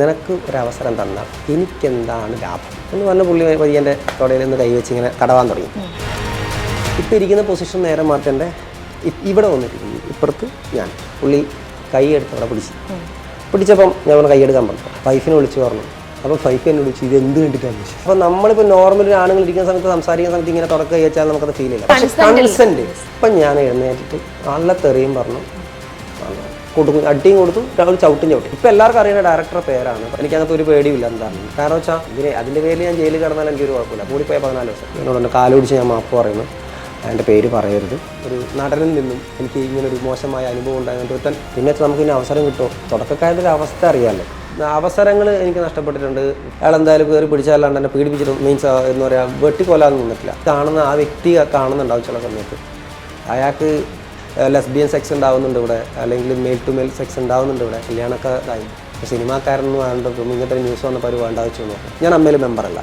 നിനക്ക് അവസരം തന്നാൽ എനിക്കെന്താണ് ലാഭം? എന്ന് പറഞ്ഞ പുള്ളി പയ്യന്റെ തൊടയിൽ നിന്ന് കൈവച്ച് ഇങ്ങനെ തടവാൻ തുടങ്ങി. ഇപ്പം ഇരിക്കുന്ന പൊസിഷൻ നേരെ മാറ്റേണ്ട? ഇവിടെ വന്നിരിക്കുന്നു. ഇപ്പുറത്ത് ഞാൻ. പുള്ളി കൈ എടുത്ത് അവിടെ പിടിച്ചു. പിടിച്ചപ്പം ഞാൻ പറഞ്ഞു കൈയെടുക്കാൻ പറഞ്ഞു. വൈഫിനെ വിളിച്ചു പറഞ്ഞു. അപ്പോൾ വൈഫ് എന്നെ വിളിച്ചു ഇത് എന്ത് കണ്ടിട്ടാണ് വിളിച്ചു അപ്പോൾ നമ്മളിപ്പോൾ നോർമൽ ആണുങ്ങൾ ഇരിക്കുന്ന സമയത്ത് സംസാരിക്കുന്ന സമയത്ത് ഇങ്ങനെ തുടക്കം കഴിച്ചാൽ നമുക്കത് ഫീൽ പക്ഷേ കൺസെന്റ് ഇപ്പം ഞാൻ എഴുന്നേറ്റിട്ട് നല്ല തെറിയും പറഞ്ഞു. കൊടുക്കും. അടിയും കൊടുത്തു രാഹുൽ ചവിട്ടും ചവിട്ടി. ഇപ്പം എല്ലാവർക്കും അറിയുന്ന ഡയറക്ടറുടെ പേരാണ്. എനിക്കകത്ത് ഒരു പേടിയില്ല എന്താണ് കാരണം വെച്ചാൽ ഇതിന് അതിന്റെ പേരിൽ ഞാൻ ജയിലിൽ കിടന്നാൽ എനിക്കൊരു കുഴപ്പമില്ല. കൂടിപ്പോയ പതിനാല് വർഷം എന്നോട് എന്റെ കാൽ പിടിച്ച് ഞാൻ മാപ്പ് പറയുന്നു. അതിന്റെ പേര് പറയരുത്. ഒരു നടനിൽ നിന്നും എനിക്ക് ഇങ്ങനെ ഒരു മോശമായ അനുഭവം ഉണ്ടായതുകൊണ്ട് ഒരുത്തൻ പിന്നെ നമുക്ക് ഇനി അവസരം കിട്ടുമോ? തുടക്കക്കാരുടെ ഒരു അവസ്ഥ അറിയാമല്ലോ അവസരങ്ങൾ എനിക്ക് നഷ്ടപ്പെട്ടിട്ടുണ്ട്. അയാൾ എന്തായാലും കയറി പിടിച്ചാലാണ്ട് എന്നെ പീഡിപ്പിച്ചിട്ട് മീൻസ് എന്ന് പറയാ വെട്ടിക്കൊല്ലാതെ നിന്നിട്ടില്ല. കാണുന്ന ആ വ്യക്തി കാണുന്നുണ്ടാവും ചില സമയത്ത്. അയാൾക്ക് ലെസ്ബിയൻ സെക്സ് ഉണ്ടാവുന്നുണ്ട് ഇവിടെ. അല്ലെങ്കിൽ മെയിൽ ടു മെയിൽ സെക്സ് ഉണ്ടാവുന്നുണ്ട് ഇവിടെ. കല്യാണമൊക്കെ ഇതായി. സിനിമാക്കാരനൊന്നും വേണ്ടപ്പോൾ ഇങ്ങനത്തെ ന്യൂസ് വന്നപ്പോൾ ഒരു വേണ്ട വെച്ചു നോക്കും ഞാൻ അമ്മയിൽ മെമ്പറല്ല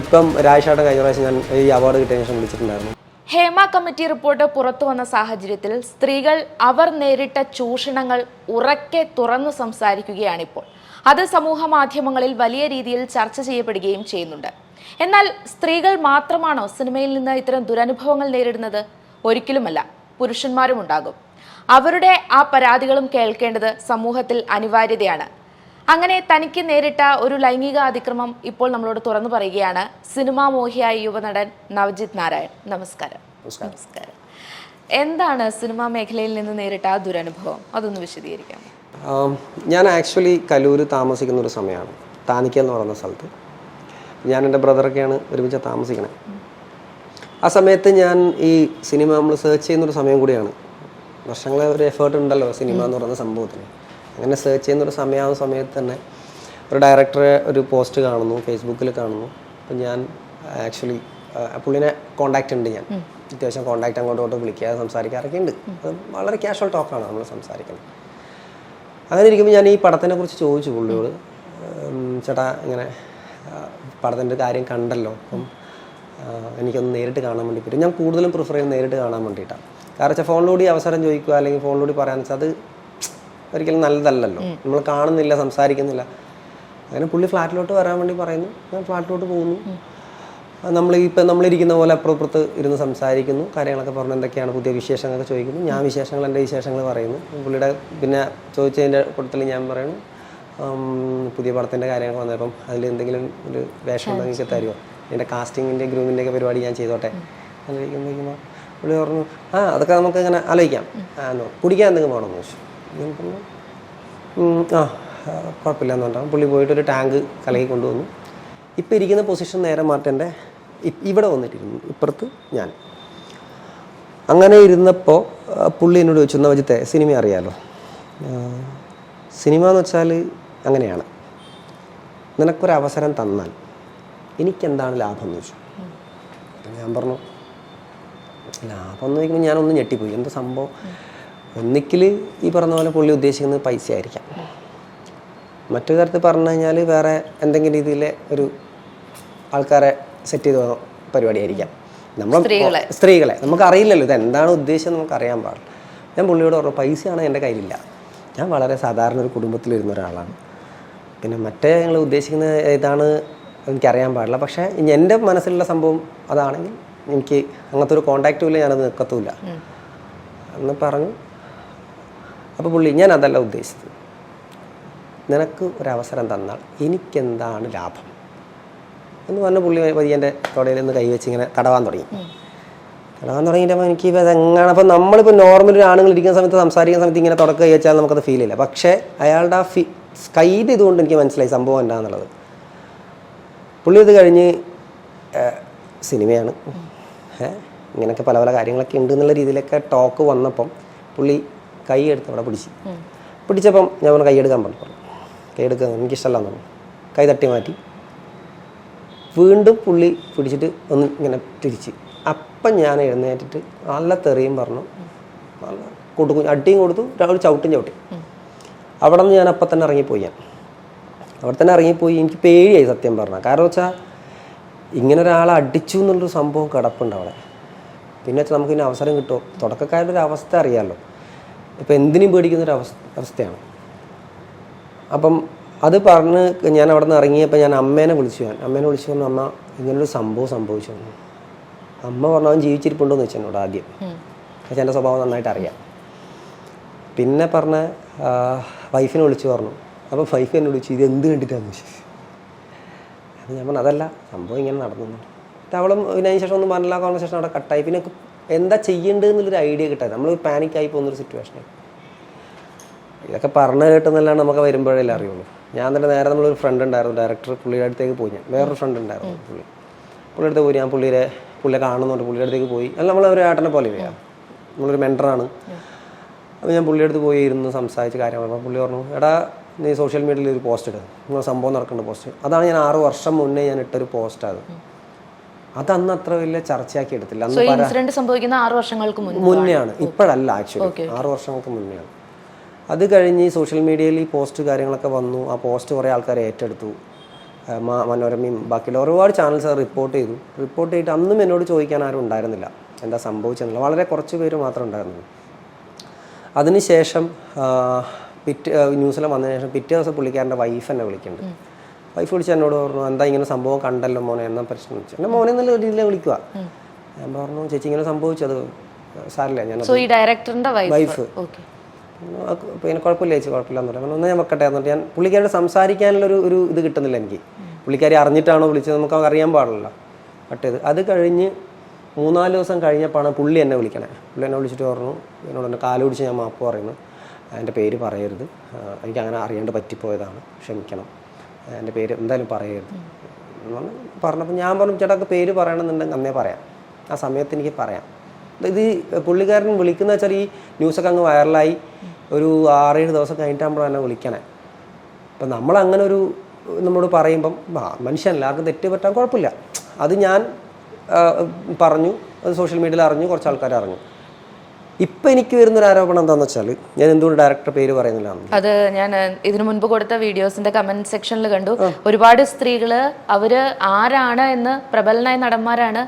ഇപ്പൊ രാജേഷാട്ടൻ കഴിഞ്ഞ പ്രാവശ്യം ഞാൻ ഈ അവാർഡ് കിട്ടിയ ശേഷം വിളിച്ചിട്ടുണ്ടായിരുന്നു. ഹേമ കമ്മിറ്റി റിപ്പോർട്ട് പുറത്തു വന്ന സാഹചര്യത്തിൽ സ്ത്രീകൾ അവർ നേരിട്ട ചൂഷണങ്ങൾ ഉറക്കെ തുറന്നു സംസാരിക്കുകയാണിപ്പോൾ. അത് സമൂഹ മാധ്യമങ്ങളിൽ വലിയ രീതിയിൽ ചർച്ച ചെയ്യപ്പെടുകയും ചെയ്യുന്നുണ്ട്. എന്നാൽ സ്ത്രീകൾ മാത്രമാണോ സിനിമയിൽ നിന്ന് ഇത്തരം ദുരനുഭവങ്ങൾ നേരിടുന്നത്? ഒരിക്കലുമല്ല പുരുഷന്മാരും ഉണ്ടാകും അവരുടെ ആ പരാതികളും കേൾക്കേണ്ടത് സമൂഹത്തിൽ അനിവാര്യതയാണ്. അങ്ങനെ തനിക്ക് നേരിട്ട ഒരു ലൈംഗിക അതിക്രമം ഇപ്പോൾ നമ്മളോട് തുറന്നു പറയുകയാണ് സിനിമാ മോഹിയായ യുവനടൻ നവജിത് നാരായൺ. നമസ്കാരം. നമസ്കാരം. എന്താണ് സിനിമാ മേഖലയിൽ നിന്ന് നേരിട്ട ആ ദുരനുഭവം? അതൊന്ന് വിശദീകരിക്കാം. ഞാൻ ആക്ച്വലി കലൂർ താമസിക്കുന്ന ഒരു സമയമാണ്. താനിക്ക എന്ന് പറയുന്ന സ്ഥലത്ത്. ഞാൻ എന്റെ ബ്രദറൊക്കെയാണ് ഒരുമിച്ച് താമസിക്കണേ. ആ സമയത്ത് ഞാൻ ഈ സിനിമ നമ്മൾ സെർച്ച് ചെയ്യുന്നൊരു സമയം കൂടിയാണ്. വർഷങ്ങളെ ഒരു എഫേർട്ട് ഉണ്ടല്ലോ സിനിമ എന്ന് പറയുന്ന സംഭവത്തിന്. അങ്ങനെ സെർച്ച് ചെയ്യുന്നൊരു സമയമാകുന്ന സമയത്ത് തന്നെ ഒരു ഡയറക്ടറെ ഒരു പോസ്റ്റ് കാണുന്നു ഫേസ്ബുക്കിൽ കാണുന്നു. അപ്പം ഞാൻ ആക്ച്വലി പുള്ളിനെ കോണ്ടാക്റ്റ് ഉണ്ട് ഞാൻ. അത്യാവശ്യം കോണ്ടാക്ട് അങ്ങോട്ടും ഇങ്ങോട്ടും വിളിക്കുക സംസാരിക്കാറൊക്കെ ഉണ്ട്. അത് വളരെ ക്യാഷ്വൽ ടോക്കാണ് നമ്മൾ സംസാരിക്കുന്നത്. അങ്ങനെ ഇരിക്കുമ്പോൾ ഞാൻ ഈ പടത്തിനെ കുറിച്ച് ചോദിച്ചു പുള്ളിയോട്. ചേട്ടാ ഇങ്ങനെ പടത്തിന്റെ കാര്യം കണ്ടല്ലോ. അപ്പം എനിക്കൊന്ന് നേരിട്ട് കാണാൻ വേണ്ടി പറ്റും. ഞാൻ കൂടുതലും പ്രിഫർ ചെയ്യുന്നത് നേരിട്ട് കാണാൻ വേണ്ടിയിട്ടാണ്. കാരണം വെച്ചാൽ ഫോണിലൂടെ അവസരം ചോദിക്കുക അല്ലെങ്കിൽ ഫോണിലൂടെ പറയാന്ന് വെച്ചാൽ അത് ഒരിക്കലും നല്ലതല്ലല്ലോ. നമ്മൾ കാണുന്നില്ല സംസാരിക്കുന്നില്ല. അങ്ങനെ പുള്ളി ഫ്ലാറ്റിലോട്ട് വരാൻ വേണ്ടി പറയുന്നു. ഞാൻ ഫ്ലാറ്റിലോട്ട് പോകുന്നു. നമ്മൾ ഇപ്പം നമ്മളിരിക്കുന്ന പോലെ അപ്പുറപ്പുറത്ത് ഇരുന്ന് സംസാരിക്കുന്നു. കാര്യങ്ങളൊക്കെ പറഞ്ഞു എന്തൊക്കെയാണ് പുതിയ വിശേഷങ്ങളൊക്കെ ചോദിക്കുന്നു. ഞാൻ വിശേഷങ്ങൾ എന്റെ വിശേഷങ്ങൾ പറയുന്നു. പുള്ളിയുടെ പിന്നെ ചോദിച്ചതിന്റെ കൂട്ടത്തിൽ ഞാൻ പറയുന്നു പുതിയ പടത്തിന്റെ കാര്യങ്ങൾ വന്നപ്പം അതിൽ എന്തെങ്കിലും ഒരു വേഷം ഉണ്ടെങ്കിൽ തരുമോ? എന്റെ കാസ്റ്റിങ്ങിന്റെ ഗ്രൂമിന്റെ ഒക്കെ പരിപാടി ഞാൻ ചെയ്തോട്ടെ. ആലോചിക്കുമ്പോഴേക്കുമ്പോൾ പുള്ളി പറഞ്ഞു ആ അതൊക്കെ നമുക്ക് ഇങ്ങനെ ആലോചിക്കാം. ആണോ കുടിക്കാൻ എന്തെങ്കിലും വേണമെന്ന് ചോദിച്ചു. ഞാൻ പറഞ്ഞു ആ കുഴപ്പമില്ല എന്ന് പറഞ്ഞാൽ പുള്ളി പോയിട്ട് ഒരു ടാങ്ക് കലക്കി കൊണ്ടുവന്നു. ഇപ്പം ഇരിക്കുന്ന പൊസിഷൻ നേരെ മാറ്റേണ്ട ഇ- ഇവിടെ വന്നിട്ടിരുന്നു ഇപ്പുറത്ത് ഞാൻ. അങ്ങനെ ഇരുന്നപ്പോൾ പുള്ളി എന്നോട് ചോദിച്ചു നവജിത്തെ വജിത്തെ സിനിമ അറിയാലോ? സിനിമ എന്ന് വെച്ചാൽ അങ്ങനെയാണ്. നിനക്കൊരവസരം തന്നാൽ എനിക്കെന്താണ് ലാഭം എന്ന് ചോദിച്ചു. അപ്പം ഞാൻ പറഞ്ഞു ലാഭം എന്ന് ചോദിക്കുമ്പോൾ ഞാനൊന്ന് ഞെട്ടിപ്പോയി. എന്താ സംഭവം? ഒന്നിക്കിൽ ഈ പറഞ്ഞ പോലെ പുള്ളി ഉദ്ദേശിക്കുന്നത് പൈസ ആയിരിക്കാം മറ്റൊരു തരത്തിൽ പറഞ്ഞു കഴിഞ്ഞാൽ വേറെ എന്തെങ്കിലും രീതിയിലെ ഒരു ആൾക്കാരെ സെറ്റ് ചെയ്ത പരിപാടിയായിരിക്കാം. നമ്മൾ സ്ത്രീകളെ. നമുക്കറിയില്ലല്ലോ ഇത് എന്താണ് ഉദ്ദേശം നമുക്കറിയാൻ പാടില്ല. ഞാൻ പുള്ളിയോട് പറഞ്ഞു പൈസയാണ് എന്റെ കയ്യിലില്ല. ഞാൻ വളരെ സാധാരണ ഒരു കുടുംബത്തിൽ വരുന്ന ഒരാളാണ്. പിന്നെ മറ്റേ ഞങ്ങൾ ഉദ്ദേശിക്കുന്ന ഇതാണ് എനിക്കറിയാൻ പാടില്ല. പക്ഷേ ഇനി എന്റെ മനസ്സിലുള്ള സംഭവം അതാണെങ്കിൽ എനിക്ക് അങ്ങനത്തെ ഒരു കോണ്ടാക്റ്റും ഇല്ല ഞാനത് നിൽക്കത്തുമില്ല എന്ന് പറഞ്ഞു. അപ്പോൾ പുള്ളി ഞാൻ അതല്ല ഉദ്ദേശിച്ചത്. നിനക്ക് ഒരവസരം തന്നാൽ എനിക്കെന്താണ് ലാഭം? എന്ന് പറഞ്ഞ പുള്ളി പയ്യന്റെ തൊടയിൽ നിന്ന് കൈവച്ച് ഇങ്ങനെ തടവാൻ തുടങ്ങി. തടവാൻ തുടങ്ങിയപ്പോൾ എനിക്ക് അതെങ്ങനെ അപ്പോൾ നമ്മളിപ്പോൾ നോർമൽ ആണുങ്ങൾ ഇരിക്കുന്ന സമയത്ത് സംസാരിക്കുന്ന സമയത്ത് ഇങ്ങനെ തുടക്കം കൈവച്ചാൽ നമുക്കത് ഫീൽ ഇല്ല. പക്ഷേ അയാളുടെ ആ ഫി കൈഡ് ഇതുകൊണ്ട് എനിക്ക് മനസ്സിലായി സംഭവം എന്താണെന്നുള്ളത് പുള്ളി ഇത് കഴിഞ്ഞ് സിനിമയാണ്. ഇങ്ങനെയൊക്കെ പല പല കാര്യങ്ങളൊക്കെ ഉണ്ട് എന്നുള്ള രീതിയിലൊക്കെ ടോക്ക് വന്നപ്പം പുള്ളി കൈ എടുത്ത് അവിടെ പിടിച്ച്. പിടിച്ചപ്പം ഞാൻ പറഞ്ഞു കൈ എടുക്കാൻ പറഞ്ഞു. പറഞ്ഞു. കൈ എടുക്കാൻ എനിക്കിഷ്ടമല്ല പറഞ്ഞു. കൈ തട്ടി മാറ്റി. വീണ്ടും പുള്ളി പിടിച്ചിട്ട് ഒന്ന് ഇങ്ങനെ തിരിച്ച്. അപ്പം ഞാൻ എഴുന്നേറ്റിട്ട് നല്ല തെറിയും പറഞ്ഞു. നല്ല കൊടുക്കും അടിയും കൊടുത്തു ഒരു ചവിട്ടും ചവിട്ടി. അവിടെ നിന്ന് ഞാൻ അപ്പം തന്നെ ഇറങ്ങിപ്പോയി ഞാൻ. അവിടെ തന്നെ ഇറങ്ങിപ്പോയി. എനിക്ക് പേടിയായി സത്യം പറഞ്ഞാൽ കാരണം വെച്ചാൽ ഇങ്ങനെ ഒരാളെ അടിച്ചു എന്നുള്ളൊരു സംഭവം കിടപ്പുണ്ട് അവിടെ. പിന്നെ വെച്ചാൽ നമുക്ക് ഇനി അവസരം കിട്ടുമോ തുടക്കക്കാരുടെ ഒരു അവസ്ഥ അറിയാമല്ലോ ഇപ്പം എന്തിനും പേടിക്കുന്ന ഒരു അവസ്ഥ അവസ്ഥയാണ്. അപ്പം അത് പറഞ്ഞ് ഞാൻ അവിടെ നിന്ന് ഇറങ്ങിയപ്പോൾ ഞാൻ അമ്മേനെ വിളിച്ചു. ഞാൻ അമ്മേനെ വിളിച്ചു പറഞ്ഞു അമ്മ ഇങ്ങനൊരു സംഭവം സംഭവിച്ചു എന്ന്." അമ്മ പറഞ്ഞു അവൻ ജീവിച്ചിരിപ്പുണ്ടോ? എന്ന് വെച്ചു ആദ്യം. പക്ഷേ എന്റെ സ്വഭാവം നന്നായിട്ട് അറിയാം. പിന്നെ പറഞ്ഞ വൈഫിനെ വിളിച്ചു പറഞ്ഞു. അപ്പോൾ ഫൈഫ് എന്നോട് ചോദിച്ചു ഇത് എന്ത് കണ്ടിട്ടാണ് ചോദിച്ചു അപ്പോൾ ഞാൻ പറഞ്ഞു അതല്ല സംഭവം ഇങ്ങനെ നടന്നു അവളും ഇതിന് ശേഷം ഒന്നും പറഞ്ഞില്ല കോൺവെർസേഷൻ അവിടെ കട്ടായി പിന്നെ എന്താ ചെയ്യേണ്ടത് എന്നുള്ളൊരു ഐഡിയ കിട്ടാതെ നമ്മൾ പാനിക്കായി പോകുന്നൊരു സിറ്റുവേഷനായി ഇതൊക്കെ പറഞ്ഞു കേട്ടെന്നല്ലാണ്ട് നമുക്ക് വരുമ്പോഴല്ലേ അറിയുള്ളൂ. ഞാൻ തന്നെ നേരെ നമ്മളൊരു ഫ്രണ്ട് ഉണ്ടായിരുന്നു ഡയറക്ടർ പുള്ളിയുടെ അടുത്തേക്ക് പോയി ഞാൻ. വേറൊരു ഫ്രണ്ട് ഉണ്ടായിരുന്നു പുള്ളി. പുള്ളിയുടെ അടുത്ത് പോയി ഞാൻ പുള്ളിയെ പുള്ളിയെ കാണുന്നുണ്ട് പുള്ളിയുടെ അടുത്തേക്ക് പോയി. അല്ല നമ്മളൊരു ഏട്ടനെ പോലെ ചെയ്യാം നമ്മളൊരു മെന്ററാണ് അപ്പോൾ ഞാൻ പുള്ളിയുടെ അടുത്ത് പോയി ഇരുന്ന് സംസാരിച്ച് കാര്യം പറഞ്ഞു പുള്ളി പറഞ്ഞു എടാ നീ സോഷ്യൽ മീഡിയയിൽ ഒരു പോസ്റ്റ് ഇടുക നിങ്ങൾ സംഭവം നടക്കേണ്ട പോസ്റ്റ് അതാണ് ഞാൻ ആറ് വർഷം മുന്നേ ഞാൻ ഇട്ടൊരു പോസ്റ്റ് അത്. അത് അന്ന് അത്ര വലിയ ചർച്ചയാക്കി എടുത്തില്ല. അന്ന് ഇൻസിഡന്റ് സംഭവിക്കുന്ന ആറ് വർഷങ്ങൾക്ക് മുന്നെയാണ്. ഇപ്പോഴല്ല ആക്ച്വലി ആറ് വർഷങ്ങൾക്ക് മുന്നെയാണ്. അത് കഴിഞ്ഞ് സോഷ്യൽ മീഡിയയിൽ ഈ പോസ്റ്റ് കാര്യങ്ങളൊക്കെ വന്നു. ആ പോസ്റ്റ് കുറേ ആൾക്കാർ ഏറ്റെടുത്തു. മനോരമയും ബാക്കിയുള്ള ഒരുപാട് ചാനൽസ് റിപ്പോർട്ട് ചെയ്തു. റിപ്പോർട്ട് ചെയ്തിട്ട് അന്നും എന്നോട് ചോദിക്കാൻ ആരും ഉണ്ടായിരുന്നില്ല. എന്താ സംഭവിച്ചെന്നില്ല വളരെ കുറച്ച് പേര് മാത്രമേ ഉണ്ടായിരുന്നുള്ളൂ. അതിനുശേഷം പിറ്റേ ന്യൂസിലും വന്നതിന് ശേഷം പിറ്റേ ദിവസം പുള്ളിക്കാരന്റെ വൈഫ് എന്നെ വിളിക്കുന്നുണ്ട്. വൈഫ് വിളിച്ച് എന്നോട് പറഞ്ഞു എന്താ ഇങ്ങനെ സംഭവം കണ്ടല്ലോ മോനെ? എന്നാ പ്രശ്നം? വെച്ചു എന്റെ മോനെ എന്നുള്ള രീതിയിൽ വിളിക്കുക ഞാൻ പറഞ്ഞു ചേച്ചി ഇങ്ങനെ സംഭവിച്ചത് സാറില്ല ഞാൻ ഡയറക്ടറിന്റെ വൈഫ് പിന്നെ കുഴപ്പമില്ല ചേച്ചി കുഴപ്പമില്ല എന്ന് പറഞ്ഞു. ഒന്ന് ഞാൻ വെക്കട്ടെ എന്നിട്ട് ഞാൻ പുള്ളിക്കാരോട് സംസാരിക്കാനുള്ളൊരു ഒരു ഇത് കിട്ടുന്നില്ല എനിക്ക്. പുള്ളിക്കാരി അറിഞ്ഞിട്ടാണോ വിളിച്ചത് നമുക്ക് അറിയാൻ പാടില്ല പട്ടേത് അത് കഴിഞ്ഞ് മൂന്നാൽ ദിവസം കഴിഞ്ഞപ്പോഴാണ് പുള്ളി എന്നെ വിളിക്കണേ. പുള്ളി എന്നെ വിളിച്ചിട്ട് പറഞ്ഞു എന്നോട് എന്റെ കാൽ പിടിച്ച് ഞാൻ മാപ്പ് പറയുന്നു. എന്റെ പേര് പറയരുത്. എനിക്ക് അങ്ങനെ അറിയാണ്ട് പറ്റിപ്പോയതാണ്. ക്ഷമിക്കണം. എന്റെ പേര് എന്തായാലും പറയരുത്. പറഞ്ഞപ്പോൾ ഞാൻ പറഞ്ഞു ചേട്ടാ പേര് പറയണമെന്നുണ്ടെങ്കിൽ അന്നേ പറയാം. ആ സമയത്ത് എനിക്ക് പറയാം. ഇത് പുള്ളിക്കാരൻ വിളിക്കുന്ന വെച്ചാൽ ഈ ന്യൂസൊക്കെ അങ്ങ് വൈറലായി. ഒരു ആറേഴ് ദിവസം കഴിഞ്ഞിട്ടാകുമ്പോൾ എന്നെ വിളിക്കണേ. അപ്പം നമ്മൾ അങ്ങനെ ഒരു നമ്മളോട് പറയുമ്പം ആ മനുഷ്യൻ എല്ലാവർക്കും തെറ്റ് പറ്റാൻ കുഴപ്പമില്ല. അത് ഞാൻ പറഞ്ഞു. അത് സോഷ്യൽ മീഡിയയിൽ അറിഞ്ഞു കുറച്ച് ആൾക്കാർ അറിഞ്ഞു. ഇപ്പം എനിക്ക് വരുന്ന ഒരു ആരോപണം എന്താണെന്ന് വെച്ചാൽ ഞാൻ എന്തുകൊണ്ട് ഡയറക്ടർ പേര് പറയുന്നില്ല. അത് ഞാൻ ഇതിനു മുൻപ് കൊടുത്ത വീഡിയോസിന്റെ കമന്റ് സെക്ഷനിൽ കണ്ടു. ഒരുപാട് സ്ത്രീകൾ അവർ ആരാണ് എന്ന് പ്രബലനായ നടന്മാരാണ്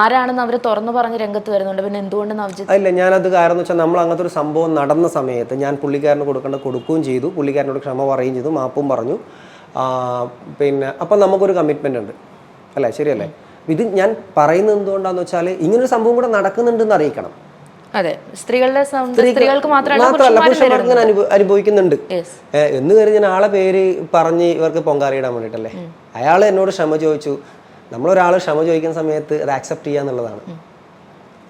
ആരാണെന്ന് അവർ തുറന്നു പറഞ്ഞ് രംഗത്ത് വരുന്നുണ്ട്. പിന്നെ എന്തുകൊണ്ട് അല്ല ഞാനത് കാരണം വെച്ചാൽ നമ്മൾ അങ്ങനത്തെ ഒരു സംഭവം നടന്ന സമയത്ത് ഞാൻ പുള്ളിക്കാരന് കൊടുക്കേണ്ട കൊടുക്കുകയും ചെയ്തു. പുള്ളിക്കാരനോട് ക്ഷമ പറയുകയും ചെയ്തു. മാപ്പും പറഞ്ഞു. പിന്നെ അപ്പം നമുക്കൊരു കമ്മിറ്റ്മെന്റ് ഉണ്ട്. അല്ലേ? ശരിയല്ലേ? ഇത് ഞാൻ പറയുന്നത് എന്തുകൊണ്ടാന്ന് വെച്ചാൽ ഇങ്ങനൊരു സംഭവം കൂടെ നടക്കുന്നുണ്ടെന്ന് അറിയിക്കണം. അതെ. സ്ത്രീകളുടെ സ്ത്രീകൾക്ക് മാത്രമല്ല പുരുഷന്മാർക്ക് അനുഭവിക്കുന്നുണ്ട്. എന്ന് കരുതി ഞാൻ ആളെ പേര് പറഞ്ഞ് ഇവർക്ക് പൊങ്കാറിയിടാൻ വേണ്ടിയിട്ടല്ലേ? അയാൾ എന്നോട് ക്ഷമ ചോദിച്ചു. നമ്മളൊരാൾ ക്ഷമ ചോദിക്കുന്ന സമയത്ത് അത് ആക്സെപ്റ്റ് ചെയ്യുക എന്നുള്ളതാണ്.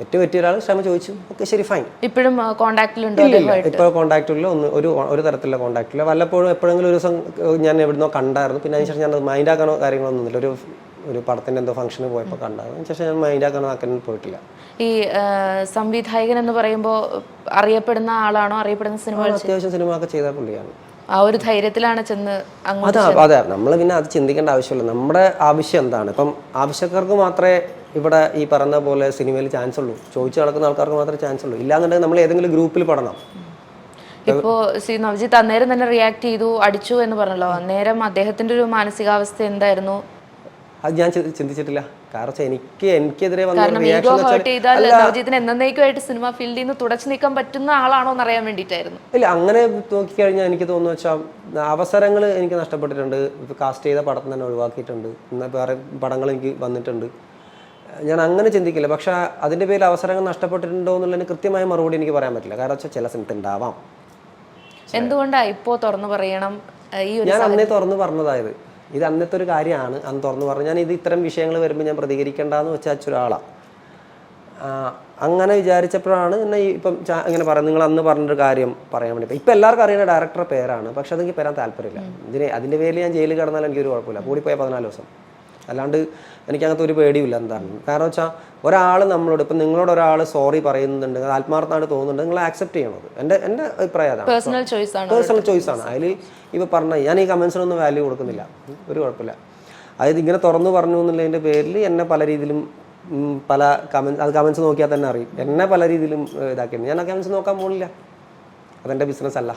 ഏറ്റവും പറ്റിയ ഒരാൾ ക്ഷമ ചോദിച്ചു. ഓക്കെ ശരി ഫൈൻ ഇപ്പോഴും കോണ്ടാക്റ്റിലുണ്ടോ ഇല്ല ഇപ്പോൾ കോൺടാക്റ്റ് ഇല്ല. ഒന്ന് ഒരു ഒരു തരത്തിലുള്ള കോൺടാക്റ്റ് ഇല്ല. വല്ലപ്പോഴും എപ്പോഴെങ്കിലും ഒരു ദിവസം ഞാൻ എവിടുന്നോ കണ്ടായിരുന്നു. പിന്നെ അതിനുശേഷം ഞാൻ മൈൻഡ് ആക്കാനോ കാര്യങ്ങളൊന്നും ഇല്ല ഒരു ഒരു പടത്തിന്റെ എന്തോ ഫംഗ്ഷന് പോയപ്പോൾ കണ്ടായിരുന്നു. അതിനുശേഷം ഞാൻ മൈൻഡ് ആക്കാനോ ആക്കാനോ പോയിട്ടില്ല. ഈ സംവിധായകൻ എന്ന് പറയുമ്പോൾ അറിയപ്പെടുന്ന ആളാണോ? അറിയപ്പെടുന്ന സിനിമകൾ അത്യാവശ്യം സിനിമ ഒക്കെ ചെയ്ത പുള്ളിയാണ്. ആ ഒരു ധൈര്യത്തിലാണ് ചെന്ന് അങ്ങോട്ട് അതാ അതെ. നമ്മൾ പിന്നെ അത് ചിന്തിക്കേണ്ട ആവശ്യമില്ല. നമ്മുടെ ആവശ്യം എന്താണ്? ഇപ്പം ആവശ്യക്കാർക്ക് മാത്രമേ ഇവിടെ ഈ പറഞ്ഞ പോലെ സിനിമയിൽ ചാൻസ് ഉള്ളൂ. ചോദിച്ചു നടക്കുന്ന ആൾക്കാർക്ക് മാത്രമേ ചാൻസ് ഉള്ളൂ. ഇല്ലാന്നുണ്ടെങ്കിൽ നമ്മൾ ഏതെങ്കിലും ഗ്രൂപ്പിൽ പെടണം. ഇപ്പോ ശ്രീ നവജിത്ത് അന്നേരം തന്നെ റിയാക്ട് ചെയ്തു അടിച്ചു എന്ന് പറഞ്ഞല്ലോ. അന്നേരം അദ്ദേഹത്തിന്റെ ഒരു മാനസികാവസ്ഥ എന്തായിരുന്നു? അത് ഞാൻ ചിന്തിച്ചിട്ടില്ല. കാരണം എനിക്ക് എനിക്കെതിരെ വന്ന റിയാക്ഷൻ എന്നേക്കുമായിട്ട് സിനിമ ഫീൽഡിൽ നിന്ന് തുടച്ചു നീക്കാൻ പറ്റുന്ന ആളാണോ എന്ന് അറിയാൻ വേണ്ടിയിട്ടായിരുന്നു. ഇല്ല അങ്ങനെ നോക്കിക്കഴിഞ്ഞാൽ എനിക്ക് തോന്നുന്നു വെച്ചാൽ അവസരങ്ങൾ എനിക്ക് നഷ്ടപ്പെട്ടിട്ടുണ്ട്. കാസ്റ്റ് ചെയ്ത പടത്തിന് തന്നെ ഒഴിവാക്കിയിട്ടുണ്ട്. എന്നാൽ വേറെ പടങ്ങൾ എനിക്ക് വന്നിട്ടുണ്ട്. ഞാൻ അങ്ങനെ ചിന്തിക്കില്ല. പക്ഷെ അതിന്റെ പേരിൽ അവസരങ്ങൾ നഷ്ടപ്പെട്ടിട്ടുണ്ടോ എന്നുള്ളതിന് കൃത്യമായ മറുപടി എനിക്ക് പറയാൻ പറ്റില്ല. കാരണം വെച്ചാൽ ചില സമയത്ത് ഉണ്ടാവാം എന്തുകൊണ്ടാ ഇപ്പോ തുറന്നു പറയണം? ഈ ഞാൻ അന്നേ തുറന്നു പറഞ്ഞതായത്. ഇത് അന്നത്തെ ഒരു കാര്യമാണ്. അന്ന് തുറന്നു പറഞ്ഞു. ഞാൻ ഇത് ഇത്തരം വിഷയങ്ങൾ വരുമ്പോൾ ഞാൻ പ്രതികരിക്കേണ്ടെന്ന് വെച്ചാൽ ഒരാളാണ് അങ്ങനെ വിചാരിച്ചപ്പോഴാണ് എന്നെ ഇപ്പം ഇങ്ങനെ പറയുന്നത് നിങ്ങൾ അന്ന് പറഞ്ഞൊരു കാര്യം പറയാൻ വേണ്ടി. ഇപ്പം എല്ലാവർക്കും അറിയുന്ന ഡയറക്ടറുടെ പേരാണ്. പക്ഷെ അതെനിക്ക് പേരാൻ താല്പര്യമില്ല. ഇതിന് അതിന്റെ പേരിൽ ഞാൻ ജയിലിൽ കിടന്നാൽ എനിക്കൊരു കുഴപ്പമില്ല. കൂടിപ്പോയ പതിനാല് ദിവസം. അല്ലാണ്ട് എനിക്കങ്ങനത്തെ ഒരു പേടിയില്ല എന്താണ് കാരണം വെച്ചാൽ ഒരാൾ നമ്മളോട് ഇപ്പം നിങ്ങളോട് ഒരാൾ സോറി പറയുന്നുണ്ട് ആത്മാർത്ഥമായിട്ട് തോന്നുന്നുണ്ട് നിങ്ങൾ ആക്സെപ്റ്റ് ചെയ്യണത്. എന്റെ എന്റെ അഭിപ്രായം അതാണ്. പേഴ്സണൽ ചോയ്സ് ആണ് പേഴ്സണൽ ചോയ്സ് ആണ്. അതിൽ ഇപ്പോൾ പറഞ്ഞ ഞാൻ ഈ കമൻസിനൊന്നും വാല്യൂ കൊടുക്കുന്നില്ല. ഒരു കുഴപ്പമില്ല. അതായത് ഇങ്ങനെ തുറന്നു പറഞ്ഞു എന്നുള്ളതിന്റെ പേരിൽ എന്നെ പല രീതിയിലും പല കമൻസ് അത് കമൻസ് നോക്കിയാൽ തന്നെ അറിയും. എന്നെ പല രീതിയിലും ഇതാക്കിയിരുന്നു ഇതാക്കിയിട്ടുണ്ട്. ഞാൻ ആ കമൻസ് നോക്കാൻ പോകുന്നില്ല അതെന്റെ ബിസിനസ് അല്ല.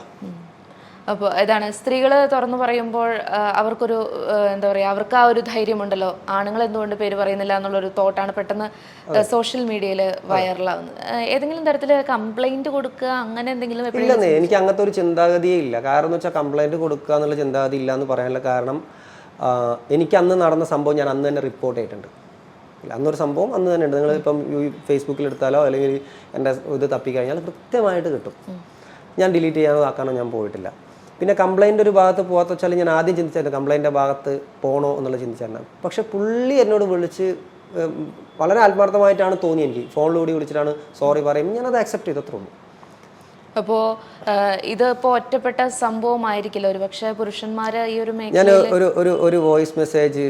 അപ്പോൾ ഇതാണ് സ്ത്രീകൾ തുറന്നു പറയുമ്പോൾ അവർക്കൊരു എന്താ പറയുക അവർക്ക് ആ ഒരു ധൈര്യമുണ്ടല്ലോ. ആണുങ്ങൾ എന്തുകൊണ്ട് പേര് പറയുന്നില്ല എന്നുള്ളൊരു തോട്ടാണ് പെട്ടെന്ന് സോഷ്യൽ മീഡിയയിൽ വൈറലാവുന്നത്. ഏതെങ്കിലും തരത്തിൽ കംപ്ലൈന്റ് കൊടുക്കുക അങ്ങനെ എന്തെങ്കിലും ഇല്ല ഇല്ലെന്നേ എനിക്ക് അങ്ങനത്തെ ഒരു ചിന്താഗതിയേ ഇല്ല. കാരണം എന്ന് വെച്ചാൽ കംപ്ലൈന്റ് കൊടുക്കുക എന്നുള്ള ചിന്താഗതി ഇല്ല എന്ന് പറയാനുള്ള കാരണം എനിക്ക് അന്ന് നടന്ന സംഭവം ഞാൻ അന്ന് തന്നെ റിപ്പോർട്ട് ചെയ്തിട്ടുണ്ട്. അന്നൊരു സംഭവം അന്ന് തന്നെ ഉണ്ട്. നിങ്ങൾ ഇപ്പം ഫേസ്ബുക്കിൽ എടുത്താലോ അല്ലെങ്കിൽ എന്റെ ഇത് തപ്പിക്കഴിഞ്ഞാൽ കൃത്യമായിട്ട് കിട്ടും. ഞാൻ ഡിലീറ്റ് ചെയ്യാനോ ആക്കാനോ ഞാൻ പോയിട്ടില്ല. പിന്നെ കംപ്ലൈന്റ് ഒരു ഭാഗത്ത് പോകാത്ത വെച്ചാൽ ഞാൻ ആദ്യം ചിന്തിച്ചായിരുന്നു കംപ്ലൈന്റെ ഭാഗത്ത് പോകണോ എന്നുള്ള ചിന്തിച്ചായിരുന്നു പക്ഷെ പുള്ളി എന്നോട് വിളിച്ച് വളരെ ആത്മാർത്ഥമായിട്ടാണ് തോന്നി എനിക്ക്. ഫോണിലൂടെ വിളിച്ചിട്ടാണ് സോറി പറയും. ഞാനത് അക്സെപ്റ്റ് ചെയ്തത്രേ ഉള്ളൂ. അപ്പോൾ ഇതിപ്പോൾ ഒറ്റപ്പെട്ട സംഭവമായിരിക്കില്ല. ഒരു പക്ഷേ പുരുഷന്മാർ ഈ ഒരു ഞാൻ ഒരു ഒരു ഒരു വോയിസ് മെസ്സേജ്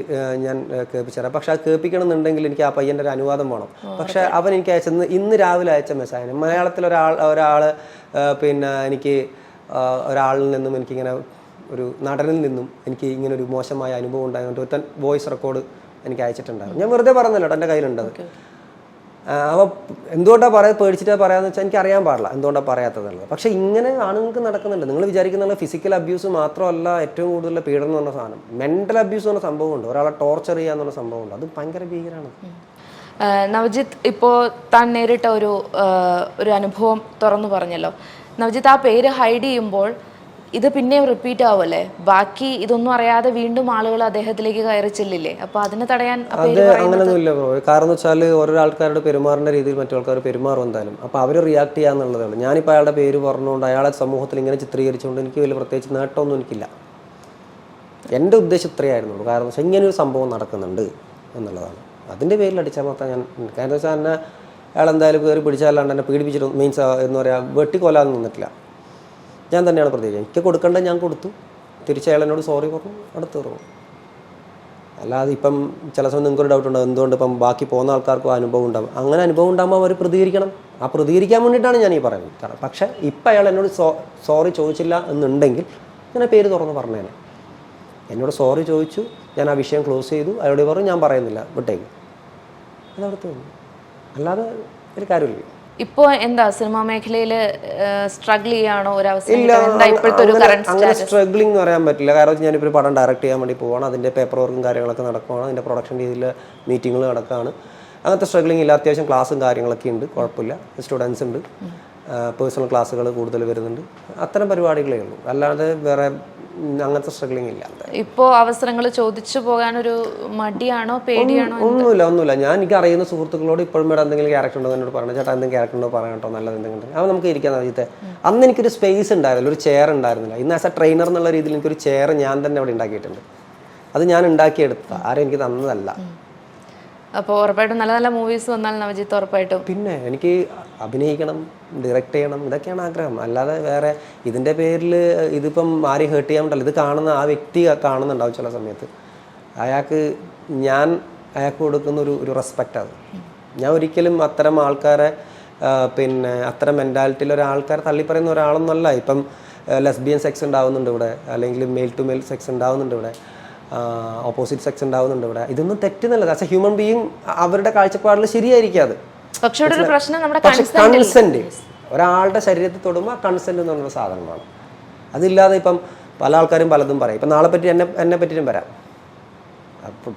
ഞാൻ കേൾപ്പിച്ചുതരാം. പക്ഷെ അത് കേൾപ്പിക്കണം എന്നുണ്ടെങ്കിൽ എനിക്ക് ആ പയ്യന്റെ ഒരു അനുവാദം വേണം. പക്ഷെ അവൻ എനിക്ക് അയച്ചത് ഇന്ന് രാവിലെ അയച്ച മെസ്സേജ് മലയാളത്തിൽ ഒരാൾ ഒരാൾ പിന്നെ എനിക്ക് ഒരാളിൽ നിന്നും എനിക്കിങ്ങനെ ഒരു നടനിൽ നിന്നും എനിക്ക് ഇങ്ങനെ ഒരു മോശമായ അനുഭവം ഉണ്ടായതുകൊണ്ട് ഒരുത്തൻ വോയിസ് റെക്കോർഡ് എനിക്ക് അയച്ചിട്ടുണ്ടായിരുന്നു. ഞാൻ വെറുതെ പറഞ്ഞല്ലോ എന്റെ കയ്യിലുണ്ടത്. അപ്പോൾ എന്തുകൊണ്ടാണ് പറയാ പേടിച്ചിട്ടാണ് പറയാന്ന് വെച്ചാൽ എനിക്ക് അറിയാൻ പാടില്ല എന്തുകൊണ്ടാണ് പറയാത്തതുള്ളത് പക്ഷേ ഇങ്ങനെ ആണുങ്ങൾക്ക് നടക്കുന്നുണ്ട്. നിങ്ങൾ വിചാരിക്കുന്ന ഫിസിക്കൽ അബ്യൂസ് മാത്രമല്ല ഏറ്റവും കൂടുതൽ പീഡനം എന്ന് പറഞ്ഞ സാധനം. മെന്റൽ അബ്യൂസ് എന്ന് പറഞ്ഞ സംഭവമുണ്ട്. ഒരാളെ ടോർച്ചർ ചെയ്യുക എന്നുള്ള സംഭവമുണ്ട്. അത് ഭയങ്കര ഭീകരമാണ് നവജിത്ത് ഇപ്പോൾ താൻ നേരിട്ട ഒരു ഒരു അനുഭവം തുറന്നു പറഞ്ഞല്ലോ. നവജിത്ത് ആ പേര് ഹൈഡ് ചെയ്യുമ്പോൾ ഇത് പിന്നെയും റിപ്പീറ്റ് ആവുമല്ലേ? ബാക്കി ഇതൊന്നും അറിയാതെ വീണ്ടും ആളുകൾ അദ്ദേഹത്തിലേക്ക് കയറി ചെല്ലില്ലേ? അപ്പൊ അതിനെ തടയാൻ അങ്ങനെയൊന്നുമില്ല അത് ബ്രോ. കാരണം എന്ന് വെച്ചാൽ ഓരോ ആൾക്കാരുടെ പെരുമാറേണ്ട രീതിയിൽ മറ്റു ആൾക്കാർ പെരുമാറും എന്തായാലും. അപ്പൊ അവർ റിയാക്ട് ചെയ്യാന്നുള്ളതാണ്. ഞാനിപ്പോ ഞാനിപ്പോൾ അയാളുടെ പേര് പറഞ്ഞുകൊണ്ട് അയാളെ സമൂഹത്തിൽ ഇങ്ങനെ ചിത്രീകരിച്ചുകൊണ്ട് എനിക്ക് വലിയ പ്രത്യേകിച്ച് നേട്ടമൊന്നും എനിക്കില്ല. എന്റെ ഉദ്ദേശം ഇത്രയായിരുന്നുള്ളൂ കാരണം ഇങ്ങനെ ഒരു സംഭവം നടക്കുന്നുണ്ട് എന്നുള്ളതാണ്. അതിന്റെ പേരിൽ അടിച്ചാൽ മാത്രം ഞാൻ കാരണം വെച്ചാൽ എന്നെ അയാൾ എന്തായാലും കയറി പിടിച്ചാലാണ്ട് എന്നെ പീഡിപ്പിച്ചിട്ട് മീൻസ് എന്ന് പറയുക വെട്ടിക്കൊല്ലാതെ നിന്നിട്ടില്ല. ഞാൻ തന്നെയാണ് പ്രതികരിച്ചത് എനിക്ക് കൊടുക്കേണ്ട ഞാൻ കൊടുത്തു. തിരിച്ച് അയാൾ എന്നോട് സോറി പറഞ്ഞു അടുത്ത് പറഞ്ഞു അല്ലാതെ ഇപ്പം ചില സമയം നിങ്ങൾക്കൊരു ഡൗട്ട് ഉണ്ടാവും എന്തുകൊണ്ട് ഇപ്പം ബാക്കി പോകുന്ന ആൾക്കാർക്കും അനുഭവം ഉണ്ടാവും? അങ്ങനെ അനുഭവം ഉണ്ടാകുമ്പോൾ അവർ പ്രതികരിക്കണം. ആ പ്രതികരിക്കാൻ വേണ്ടിയിട്ടാണ് ഞാൻ ഈ പറയുന്നത്. കാരണം പക്ഷേ ഇപ്പം അയാൾ എന്നോട് സോ സോറി ചോദിച്ചില്ല എന്നുണ്ടെങ്കിൽ ഞാൻ പേര് തുറന്ന് പറഞ്ഞേനെ. എന്നോട് സോറി ചോദിച്ചു ഞാൻ ആ വിഷയം ക്ലോസ് ചെയ്തു. അയാളോട് പറഞ്ഞു ഞാൻ പറയുന്നില്ല. വിട്ടേക്ക്. അതവിടുത്തെ അല്ലാതെ ഒരു കാര്യമില്ല ഇപ്പോ എന്താ സിനിമാ മേഖലയിൽ സ്ട്രഗിൾ ചെയ്യാണോ അങ്ങനെ- സ്ട്രഗിളിംഗ് പറയാൻ പറ്റില്ല. കാരണം ഞാനിപ്പോൾ ഒരു പടം ഡയറക്റ്റ് ചെയ്യാൻ വേണ്ടി പോവാണ്. അതിന്റെ പേപ്പർ വർക്കും കാര്യങ്ങളൊക്കെ നടക്കുവാണ്. അതിന്റെ പ്രൊഡക്ഷൻ രീതിയിൽ മീറ്റിങ്ങുകൾ നടക്കുകയാണ് അങ്ങനത്തെ സ്ട്രഗിളിംഗ് ഇല്ല. അത്യാവശ്യം ക്ലാസ്സും കാര്യങ്ങളൊക്കെ ഉണ്ട്. കുഴപ്പമില്ല. സ്റ്റുഡൻസ് ഉണ്ട്. പേഴ്സണൽ ക്ലാസ്സുകൾ കൂടുതൽ വരുന്നുണ്ട്. അത്തരം പരിപാടികളേ ഉള്ളൂ. അല്ലാതെ വേറെ അങ്ങനത്തെ സ്ട്രഗ്ലിംഗ് ഇല്ല. ഇപ്പോ അവസരങ്ങൾ ചോദിച്ചു പോകാൻ ഒരു മടിയാണോ പേടിയാണോ ഒന്നുമില്ല ഒന്നുമില്ല. ഞാൻ എനിക്ക് അറിയുന്ന സുഹൃത്തുക്കളോട് ഇപ്പോഴും ഇവിടെ എന്തെങ്കിലും ക്യാരക്ടർ ഉണ്ടോ എന്ന് എന്നോട് പറഞ്ഞു ചേട്ടാ എന്തെങ്കിലും ക്യാരക്ടർ ഉണ്ടോ പറയാം കേട്ടോ നല്ലത് എന്തെങ്കിലും അവൻ നമുക്ക് ഇരിക്കാൻ ആദ്യത്തെ അന്ന് എനിക്കൊരു സ്പേസ് ഉണ്ടായിരുന്നില്ല ഒരു ചെയർ ഉണ്ടായിരുന്നില്ല. ഇന്ന് ആസ് എ ട്രെയിനർ എന്നുള്ള രീതിയിൽ എനിക്കൊരു ചെയർ ഞാൻ തന്നെ അവിടെ ഉണ്ടാക്കിയിട്ടുണ്ട്. അത് ഞാൻ ഉണ്ടാക്കിയെടുത്ത ആരും എനിക്ക് തന്നതല്ല. അപ്പോൾ ഉറപ്പായിട്ടും നല്ല നല്ല മൂവീസ് വന്നാൽ നവജിത്ത് ഉറപ്പായിട്ടും. പിന്നെ എനിക്ക് അഭിനയിക്കണം ഡയറക്റ്റ് ചെയ്യണം ഇതൊക്കെയാണ് ആഗ്രഹം. അല്ലാതെ വേറെ ഇതിന്റെ പേരിൽ ഇതിപ്പം ആരെയും ഹേർട്ട് ചെയ്യാൻ പറ്റില്ല. ഇത് കാണുന്ന ആ വ്യക്തി കാണുന്നുണ്ടാവും ചില സമയത്ത്. അയാൾക്ക് ഞാൻ അയാൾക്ക് കൊടുക്കുന്ന ഒരു ഒരു റെസ്പെക്റ്റ് അത്. ഞാൻ ഒരിക്കലും അത്തരം ആൾക്കാരെ പിന്നെ അത്തരം മെന്റാലിറ്റിയിൽ ഒരാൾക്കാരെ തള്ളിപ്പറയുന്ന ഒരാളൊന്നല്ല. ഇപ്പം ലെസ്ബിയൻ സെക്സ് ഉണ്ടാവുന്നുണ്ട് ഇവിടെ. അല്ലെങ്കിൽ മെയിൽ ടു മെയിൽ സെക്സ് ഉണ്ടാവുന്നുണ്ട് ഇവിടെ. ഓപ്പോസിറ്റ് സെക്സ് ഉണ്ടാവുന്നുണ്ട് ഇവിടെ. ഇതൊന്നും തെറ്റുന്നില്ല. ആസ് എ ഹ്യൂമൻ ബീയിങ് അവരുടെ കാഴ്ചപ്പാടിൽ ശരിയായിരിക്കും അത്. പക്ഷെ ഇവിടെ ഒരു പ്രശ്നം നമ്മുടെ കൺസെന്റ് ഒരാളുടെ ശരീരത്തിൽ തൊടുമ്പോൾ കൺസെന്റ് എന്ന് പറയുന്ന സാധനമാണ് അതില്ലാതെ ഇപ്പം പല ആൾക്കാരും പലതും പറയും. ഇപ്പം നാളെ പറ്റി എന്നെ എന്നെ പറ്റിയും വരാം. അപ്പം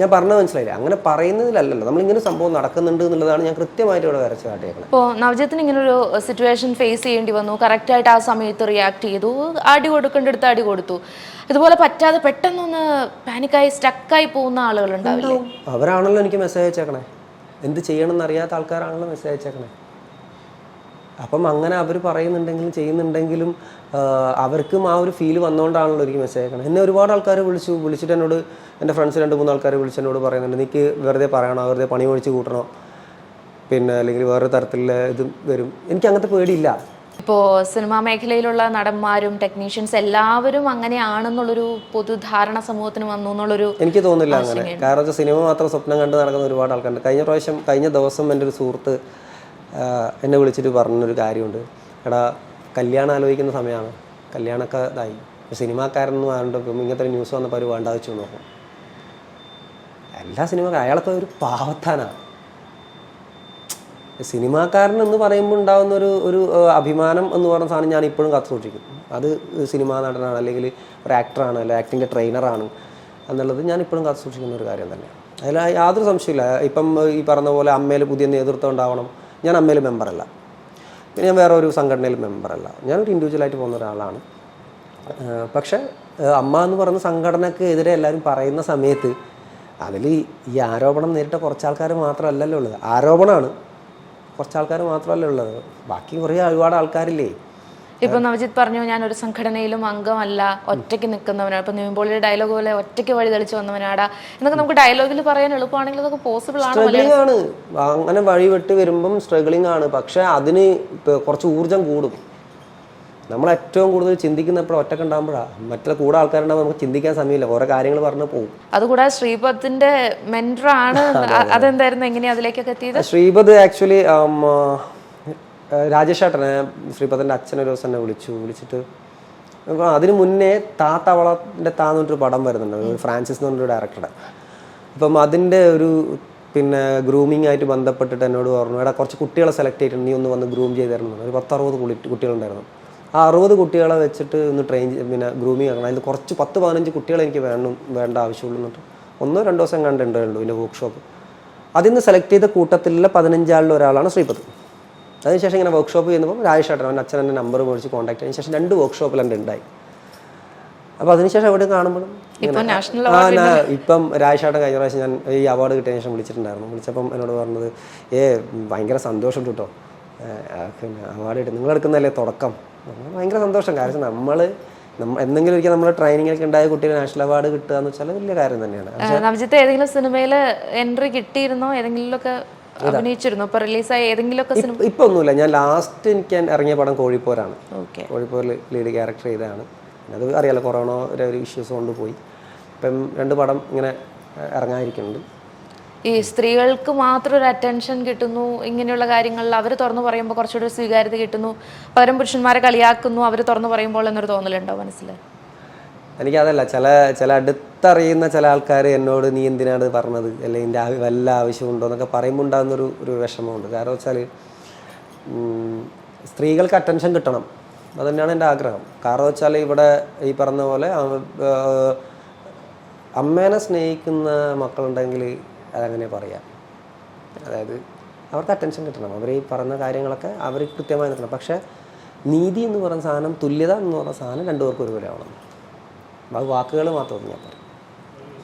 ഞാൻ പറഞ്ഞത് മനസ്സിലായില്ല? അങ്ങനെ പറയുന്നതിലല്ലല്ലോ. നമ്മളിങ്ങനെ സംഭവം നടക്കുന്നുണ്ട് എന്നുള്ളതാണ് ഞാൻ കൃത്യമായിട്ട് ഇവിടെ വരച്ച് കാട്ടിയേക്കുന്നത് ഇപ്പോൾ നവജത്തിന് ഇങ്ങനെ ഒരു സിറ്റുവേഷൻ ഫേസ് ചെയ്യേണ്ടി വന്നു. കറക്റ്റായിട്ട് ആ സമയത്ത് റിയാക്ട് ചെയ്തു. അടി കൊടുക്കേണ്ടടുത്ത് അടി കൊടുത്തു. ഇതുപോലെ പറ്റാതെ പെട്ടെന്നൊന്ന് പാനിക്കായി സ്റ്റക്കായി പോകുന്ന ആളുകൾ ഉണ്ടാവില്ലേ അവരാണല്ലോ എനിക്ക് മെസ്സേജ് അയച്ചേക്കണേ. എന്ത് ചെയ്യണമെന്ന് അറിയാത്ത ആൾക്കാരാണല്ലോ മെസ്സേജ് അയച്ചേക്കണേ. അപ്പം അങ്ങനെ അവർ പറയുന്നുണ്ടെങ്കിലും ചെയ്യുന്നുണ്ടെങ്കിലും അവർക്കും ആ ഒരു ഫീൽ വന്നുകൊണ്ടാണല്ലോ എനിക്ക് മെസ്സേജ് അയക്കണം. എന്നെ ഒരുപാട് ആൾക്കാർ വിളിച്ചു വിളിച്ചിട്ട് എന്നോട് എന്റെ ഫ്രണ്ട്സ് രണ്ട് മൂന്ന് ആൾക്കാർ വിളിച്ച് എന്നോട് പറയുന്നുണ്ട് എനിക്ക് വെറുതെ പറയണോ? വെറുതെ പണി ഒഴിച്ച് കൂട്ടണോ? പിന്നെ അല്ലെങ്കിൽ വേറെ തരത്തിലുള്ള ഇതും വരും. എനിക്ക് അങ്ങനത്തെ പേടിയില്ല. ഇപ്പോൾ സിനിമാ മേഖലയിലുള്ള നടന്മാരും ടെക്നീഷ്യൻസ് എല്ലാവരും അങ്ങനെയാണെന്നുള്ളൊരു പൊതുധാരണ സമൂഹത്തിന് വന്നു എന്നുള്ളൊരു എനിക്ക് തോന്നില്ല അങ്ങനെ. കാരണം വെച്ചാൽ സിനിമ മാത്രം സ്വപ്നം കണ്ട് നടക്കുന്ന ഒരുപാട് ആൾക്കാരുണ്ട്. കഴിഞ്ഞ പ്രാവശ്യം കഴിഞ്ഞ ദിവസം എന്റെ ഒരു സുഹൃത്ത് എന്നെ വിളിച്ചിട്ട് പറഞ്ഞൊരു കാര്യമുണ്ട്. എടാ കല്യാണം ആലോചിക്കുന്ന സമയമാണ് കല്യാണമൊക്കെ ഇതായി. സിനിമാക്കാരനൊന്നും ആരുണ്ട് ഇപ്പം ഇങ്ങനത്തെ ന്യൂസ് വന്നപ്പോൾ അവർ വേണ്ട വെച്ചു നോക്കും. എല്ലാ സിനിമ അയാളൊക്കെ ഒരു പാവത്താനാണ് സിനിമാക്കാരൻ എന്ന് പറയുമ്പോൾ ഉണ്ടാകുന്ന ഒരു ഒരു അഭിമാനം എന്ന് പറയുന്ന സാധനം ഞാൻ ഇപ്പോഴും കാത്തു സൂക്ഷിക്കും. അത് സിനിമാ നടനാണ് അല്ലെങ്കിൽ ഒരു ആക്ടറാണ് അല്ലെങ്കിൽ ആക്ടിന്റെ ട്രെയിനറാണ് എന്നുള്ളത് ഞാൻ ഇപ്പോഴും കാത്തു സൂക്ഷിക്കുന്ന ഒരു കാര്യം തന്നെയാണ്. അതിൽ യാതൊരു സംശയമില്ല ഇപ്പം ഈ പറഞ്ഞ പോലെ അമ്മയിൽ പുതിയ നേതൃത്വം ഉണ്ടാവണം. ഞാൻ അമ്മയിൽ മെമ്പറല്ല ഞാൻ വേറെ ഒരു സംഘടനയിൽ മെമ്പറല്ല ഞാനൊരു ഇൻഡിവിജ്വലായിട്ട് പോകുന്ന ഒരാളാണ്. പക്ഷേ അമ്മ എന്ന് പറയുന്ന സംഘടനയ്ക്ക് എതിരെ എല്ലാവരും പറയുന്ന സമയത്ത് അതിൽ ഈ ആരോപണം നേരിട്ട കുറച്ച് ആൾക്കാർ മാത്രമല്ലല്ലോ ഉള്ളത്. ആരോപണമാണ്. കുറച്ച് ആൾക്കാർ മാത്രമല്ല ഉള്ളത്. ബാക്കി കുറേ ഒരുപാട് ആൾക്കാരില്ലേ. ഇപ്പൊ നവജിത്ത് പറഞ്ഞു ഞാൻ ഒരു സംഘടനയിലും അംഗമല്ല. ഒറ്റയ്ക്ക് നിൽക്കുന്നവനാണ്. ഇപ്പൊ നിവിൻപോളിയുടെ ഡയലോഗ് പോലെ ഒറ്റയ്ക്ക് വഴി തെളിച്ച് വന്നവനാടാ. എന്നൊക്കെ നമുക്ക് ഡയലോഗിൽ പറയാൻ എളുപ്പമാണെങ്കിൽ അതൊക്കെ പോസിബിൾ ആണ് ആണ്. അങ്ങനെ വഴി വിട്ട് വരുമ്പം സ്ട്രഗിളിംഗ് ആണ്. പക്ഷെ അതിന് കുറച്ച് ഊർജം കൂടും. നമ്മൾ ഏറ്റവും കൂടുതൽ ചിന്തിക്കുന്ന എപ്പോഴും ഒറ്റയ്ക്ക് ഉണ്ടാകുമ്പോഴാണ് മറ്റുള്ള കൂടെ ആൾക്കാരുണ്ടാകുമ്പോൾ നമുക്ക് ചിന്തിക്കാൻ സമയമില്ല. ഓരോ കാര്യങ്ങൾ പറഞ്ഞു പോകും. അതുകൂടാതെ ശ്രീപത്തിന്റെ മെന്റർ ആണ് അതെന്തായിരുന്നു? എങ്ങനെയാ അതിലേക്കൊക്കെ എത്തിയത്? ശ്രീപദ് ആക്ച്വലി രാജേഷ് ഏട്ടനെ അച്ഛനൊരു അച്ഛൻ ഒരു ദിവസം എന്നെ വിളിച്ചു. വിളിച്ചിട്ട് അതിനു മുന്നേ താത്തവളത്തിന്റെ താന്ന് പറഞ്ഞിട്ടൊരു പടം വരുന്നുണ്ട്. ഒരു ഫ്രാൻസിസ് എന്ന് പറഞ്ഞൊരു ഡയറക്ടറുടെ അപ്പം അതിന്റെ ഒരു പിന്നെ ഗ്രൂമിംഗ് ആയിട്ട് ബന്ധപ്പെട്ടിട്ട് എന്നോട് പറഞ്ഞു എടാ കുറച്ച് കുട്ടികളെ സെലക്ട് ചെയ്തിട്ടുണ്ട് നീ ഒന്ന് വന്ന് ഗ്രൂം ചെയ്ത് തരണം. ഒരു പത്തറുപത് കുട്ടികളുണ്ടായിരുന്നു. ആ അറുപത് കുട്ടികളെ വെച്ചിട്ട് ഒന്ന് ട്രെയിൻ പിന്നെ ഗ്രൂമിങ് ആക്കണം. അതിൽ കുറച്ച് പത്ത് പതിനഞ്ച് കുട്ടികളെ എനിക്ക് വേണം വേണ്ട ആവശ്യമുള്ളൂ എന്നിട്ട്. ഒന്നോ രണ്ടോ ദിവസം കണ്ടുണ്ടല്ലോ ഇതിന്റെ വർക്ക്ഷോപ്പ് അതിൽ നിന്ന് സെലക്ട് ചെയ്ത കൂട്ടത്തിലുള്ള പതിനഞ്ചാളിൽ ഒരാളാണ് ശ്രീപത് അതിനുശേഷം ഇങ്ങനെ വർക്ക്ഷോപ്പ് ചെയ്യുമ്പോൾ രാജേഷേട്ടൻ അവന്റെ അച്ഛൻ എന്റെ നമ്പർ മേടിച്ച് കോൺടാക്ട് ചെയ്തതിന് ശേഷം രണ്ട് വർക്ക്ഷോപ്പിൽ എന്റെ ഉണ്ടായി. അപ്പോൾ അതിനുശേഷം എവിടെ കാണുമ്പോഴും ഇപ്പൊ നാഷണൽ ആ ഞാൻ ഇപ്പം രാജേഷേട്ടൻ കഴിഞ്ഞ പ്രാവശ്യം ഞാൻ ഈ അവാർഡ് കിട്ടിയതിന് ശേഷം വിളിച്ചിട്ടുണ്ടായിരുന്നു. വിളിച്ചപ്പം എന്നോട് പറഞ്ഞത് ഏ ഭയങ്കര സന്തോഷം കേട്ടോ പിന്നെ അവാർഡ് കിട്ടും നിങ്ങളെടുക്കുന്നതല്ലേ തുടക്കം. ഭയങ്കര സന്തോഷം. കാരണം നമ്മൾ എന്തെങ്കിലും ഒരിക്കൽ നമ്മുടെ ട്രെയിനിങ്ങിലൊക്കെ ഉണ്ടായ കുട്ടികൾ നാഷണൽ അവാർഡ് കിട്ടുക എന്ന് വെച്ചാൽ വലിയ കാര്യം തന്നെയാണ്. നവജിത്ത് ഏതെങ്കിലും സിനിമയിൽ എൻട്രി കിട്ടിയിരുന്നോ? ഏതെങ്കിലുമൊക്കെ അഭിനയിച്ചിരുന്നു? ഇപ്പൊ റിലീസായ ഏതെങ്കിലുമൊക്കെ സിനിമ ഇപ്പം ഇപ്പം ഒന്നുമില്ല. ഞാൻ ലാസ്റ്റ് എനിക്ക് ഇറങ്ങിയ പടം കോഴിപ്പോരാണ്. കോഴിപ്പോരിൽ ലീഡ് ക്യാരക്ടർ ചെയ്തതാണ്. അത് അറിയാലോ കൊറോണ ഒരു ഇഷ്യൂസ് കൊണ്ട് പോയി ഇപ്പം രണ്ട് പടം ഇങ്ങനെ ഇറങ്ങാതിരിക്കുന്നുണ്ട്. ഈ സ്ത്രീകൾക്ക് മാത്രം ഒരു അറ്റൻഷൻ കിട്ടുന്നു ഇങ്ങനെയുള്ള കാര്യങ്ങളിൽ അവർ തുറന്നു പറയുമ്പോൾ കുറച്ചുകൂടി സ്വീകാര്യത കിട്ടുന്നു. പകരം പുരുഷന്മാരെ കളിയാക്കുന്നു അവർ തുറന്നു പറയുമ്പോൾ എന്നൊരു തോന്നലുണ്ടോ മനസ്സിൽ എനിക്കതല്ല ചില ചില അടുത്തറിയുന്ന ചില ആൾക്കാർ എന്നോട് നീ എന്തിനാണ് പറഞ്ഞത്? അല്ലെങ്കിൽ എന്റെ വല്ല ആവശ്യമുണ്ടോ എന്നൊക്കെ പറയുമ്പോൾ ഉണ്ടാകുന്നൊരു ഒരു വിഷമമുണ്ട്. കാരണം വെച്ചാൽ സ്ത്രീകൾക്ക് അറ്റൻഷൻ കിട്ടണം. അതുതന്നെയാണ് എന്റെ ആഗ്രഹം. കാരണം വെച്ചാൽ ഇവിടെ ഈ പറഞ്ഞ പോലെ അമ്മേനെ സ്നേഹിക്കുന്ന മക്കളുണ്ടെങ്കിൽ അതങ്ങനെ പറയാം. അതായത് അവർക്ക് അറ്റൻഷൻ കിട്ടണം. അവർ ഈ പറഞ്ഞ കാര്യങ്ങളൊക്കെ അവർ കൃത്യമായി നിൽക്കണം പക്ഷേ നീതി എന്ന് പറയുന്ന സാധനം തുല്യത എന്ന് പറയുന്ന സാധനം രണ്ടുപേർക്കും ഒരുപോലെ ആവണം. അത് വാക്കുകൾ മാത്രം ഞാൻ പറയും